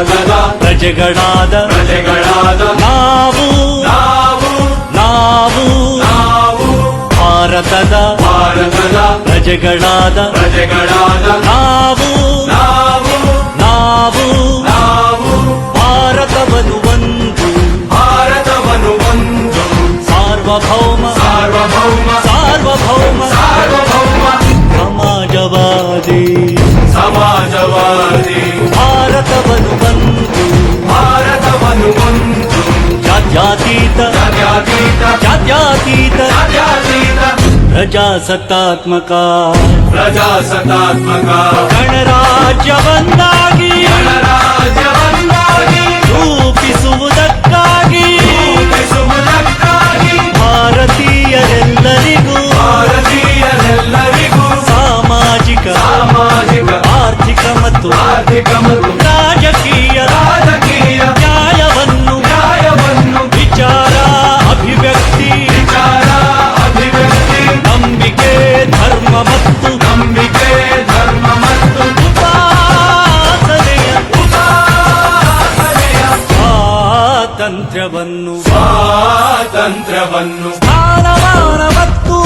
ಭಾರತದ ಪ್ರಜೆಗಳಾದ ಪ್ರಜೆಗಳಾದ ನಾವು ನಾವು ನಾವು ನಾವು ಭಾರತದ ಭಾರತದ ಪ್ರಜೆಗಳಾದ ಪ್ರಜೆಗಳಾದ ನಾವು ನಾವು ನಾವು ನಾವು ಭಾರತವನ್ನು ಒಂದು ಭಾರತವನ್ನು ಒಂದು ಸಾರ್ವಭೌಮ ಸಾರ್ವಭೌಮ ಸಾರ್ವಭೌಮ ಜಾತ್ಯತೀತ. ಜಾತ್ಯಾತೀತ. ಪ್ರಜಾಸತ್ತಾತ್ಮಕ. ಪ್ರಜಾಸತ್ತಾತ್ಮಕ. ಗಣರಾಜ್ಯವನ್ನಾಗಿ. ಗಣರಾಜ್ಯವನ್ನಾಗಿ. ರೂಪಿಸುವುದಕ್ಕಾಗಿ. ರೂಪಿಸುವುದಕ್ಕಾಗಿ. ಭಾರತೀಯರೆಲ್ಲರಿಗೂ. ಭಾರತೀಯರೆಲ್ಲರಿಗೂ. ಸಾಮಾಜಿಕ. ಸಾಮಾಜಿಕ. ಆರ್ಥಿಕ ಮತ್ತು ಆರ್ಥಿಕ ಮತ್ತು ಸ್ವಾತಂತ್ರ್ಯವನ್ನು ಸ್ವಾತಂತ್ರ್ಯವನ್ನು ಮತ್ತು